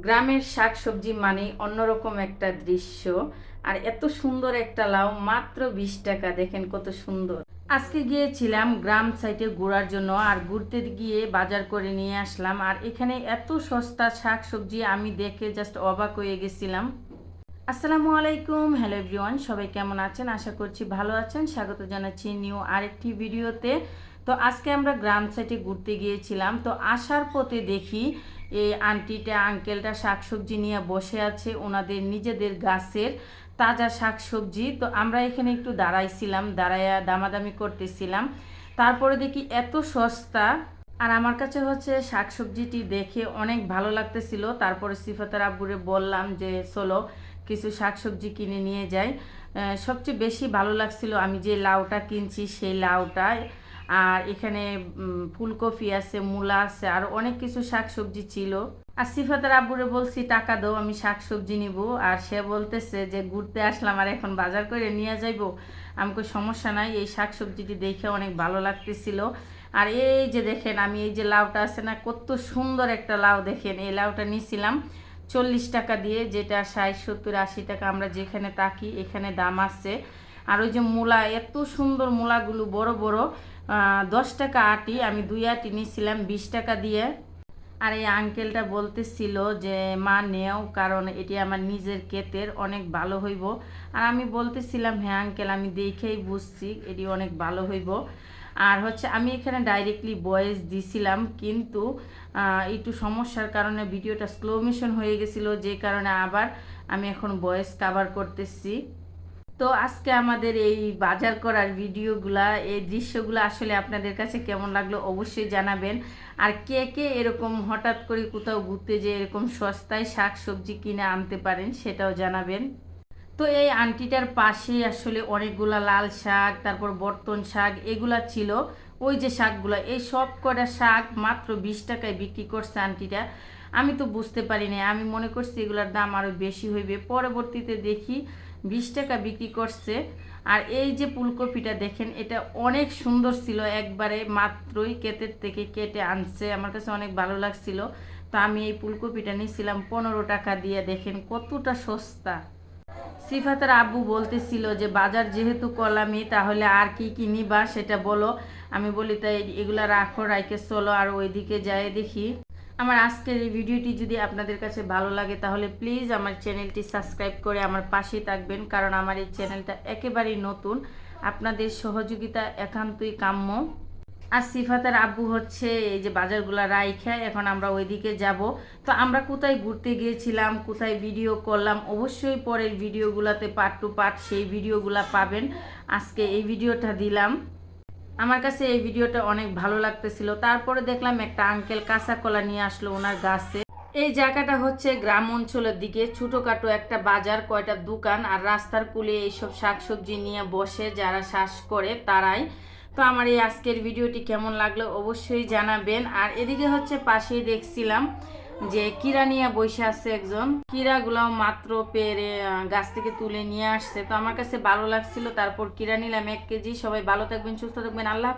গ্রামের শাকসবজি মানে অন্যরকম একটা দৃশ্য। আর এত সুন্দর একটা লাউ, মাত্র বিশ টাকা, দেখেন কত সুন্দর। আজকে গিয়েছিলাম গ্রাম সাইডে ঘোরার জন্য আর ঘুরতে গিয়ে বাজার করে নিয়ে আসলাম। আর এখানে এত সস্তা শাকসবজি আমি দেখে জাস্ট অবাক হয়ে গেছিলাম। আসসালামু আলাইকুম, হ্যালো এভরিওয়ান, সবাই কেমন আছেন? আশা করছি ভালো আছেন। স্বাগত জানাচ্ছি নিউ আরেকটি ভিডিওতে। তো আজকে আমরা গ্রাম সাইডে ঘুরতে গিয়েছিলাম। তো আসার পথে দেখি এই আন্টিটা, আঙ্কেলটা শাকসবজি নিয়ে বসে আছে, ওনাদের নিজেদের গাছের তাজা শাকসবজি। তো আমরা এখানে একটু দাঁড়াইছিলাম, দাঁড়াইয়া দামাদামি করতেছিলাম। তারপরে দেখি এত সস্তা। আর আমার কাছে হচ্ছে শাকসবজিটি দেখে অনেক ভালো লাগতেছিল। তারপরে সিফাতার আব্বুরে বললাম যে, চলো, কিছু শাকসবজি কিনে নিয়ে যাই। সবচেয়ে বেশি ভালো লাগছিল আমি যে লাউটা কিনছি, সেই লাউটা আর এখানে ফুলকপি আছে, মূলা আছে, আর অনেক কিছু শাকসবজি ছিল। আর সিফাতার আব্বুরে বলছি, টাকা দাও, আমি শাকসবজি নিব। আর সে বলতেছে যে, ঘুরতে আসলাম, আর এখন বাজার করে নিয়ে যাইবো। আমাকে সমস্যা নাই, এই শাকসবজিটি দেখে অনেক ভালো লাগতেছিল। আর এই যে দেখেন, আমি এই যে লাউটা আছে না, কত সুন্দর একটা লাউ দেখেন। এই লাউটা নিয়েছিলাম চল্লিশ টাকা দিয়ে, যেটা ষাট, সত্তর, আশি টাকা, আমরা যেখানে তাকি এখানে দাম আছে। আর ওই যে মূলা, এত সুন্দর মূলাগুলো, বড় বড় দশ টাকা আটি, আমি দুই আটি নিয়েছিলাম, বিশ টাকা দিয়ে। আর এই আঙ্কেলটা বলতেছিল যে, মা, নেও, কারণ এটি আমার নিজের ক্ষেতের, অনেক ভালো হইব। আর আমি বলতেছিলাম হ্যাঁ আঙ্কেল আমি দেখেই বুঝছি, এটি অনেক ভালো হইব। আর হচ্ছে, আমি এখানে ডাইরেক্টলি ভয়েস দিছিলাম, কিন্তু একটু সমস্যার কারণে ভিডিওটা স্লো মিশন হয়ে গেছিল, যে কারণে আবার আমি এখন ভয়েস কাভার করতেছি। তো আজকে আমাদের এই বাজার করার ভিডিওগুলা, এই দৃশ্যগুলো আসলে আপনাদের কাছে কেমন লাগল অবশ্যই জানাবেন। আর কে কে এরকম হঠাৎ করে কোথাও ঘুরতে যে এরকম সস্তায় শাক সবজি কিনে আনতে পারেন সেটাও জানাবেন। তো এই আন্টিটার পাশে আসলে অনেকগুলা লাল শাক, তারপর বর্তন শাক এগুলা ছিল। ওই যে শাকগুলো, এই সব কটা শাক মাত্র বিশ টাকায় বিক্রি করছে আন্টিটা আমি তো বুঝতে পারিনি, আমি মনে করছি এগুলোর দাম আরও বেশি হইবে। পরবর্তীতে দেখি বিশ টাকা বিক্রি করছে। আর এই যে ফুলকপিটা দেখেন, এটা অনেক সুন্দর ছিল, একবারে মাত্রই কেতের থেকে কেটে আনছে। আমার কাছে অনেক ভালো লাগছিল। তো আমি এই ফুলকপিটা নিয়েছিলাম, পনেরো টাকা দিয়ে। দেখেন কতটা সস্তা। সিফাতের আব্বু বলতেছিল যে, বাজার যেহেতু কলামি, তাহলে আর কি কি নিবা সেটা বলো। আমি বলি, তাই এগুলা রাখো রাইকে চলো, আর ওইদিকে যাই দেখি। আমার আজকের এই ভিডিওটি যদি আপনাদের কাছে ভালো লাগে, তাহলে প্লিজ আমার চ্যানেলটি সাবস্ক্রাইব করে আমার পাশে থাকবেন, কারণ আমার এই চ্যানেলটা একেবারেই নতুন। আপনাদের সহযোগিতা একান্তই কাম্য। আর সিফাতের আব্বু হচ্ছে এই যে বাজারগুলা রাইখা, এখন আমরা ওইদিকে যাব। তো আমরা কোথায় ঘুরতে গিয়েছিলাম, কোথায় ভিডিও করলাম, অবশ্যই পরের ভিডিওগুলোতে পার্ট টু পার্ট সেই ভিডিওগুলা পাবেন। আজকে এই ভিডিওটা দিলাম। আমার কাছে এই ভিডিওটা অনেক ভালো লাগতেছিল। তারপরে দেখলাম একটা আঙ্কেল কাঁচা কলা নিয়ে আসলো ওনার গাছে। এই জায়গাটা হচ্ছে গ্রাম অঞ্চলের দিকে। ছোটোখাটো একটা বাজার, কয়টা দোকান আর রাস্তার কুলে এইসব শাকসবজি নিয়ে বসে যারা শ্বাস করে তারাই। তো আমার এই আজকের ভিডিওটি কেমন লাগল অবশ্যই জানাবেন। আর এদিকে হচ্ছে পাশেই দেখছিলাম যে কিরা নিয়ে বসে আছে একজন কিরাগুলো মাত্র পেরে গাছ থেকে তুলে নিয়ে আসছে। তো আমার কাছে ভালো লাগছিল, তারপর কিরা নিলাম, এক কেজি, সবাই ভালো থাকবেন, সুস্থ থাকবেন, আল্লাহ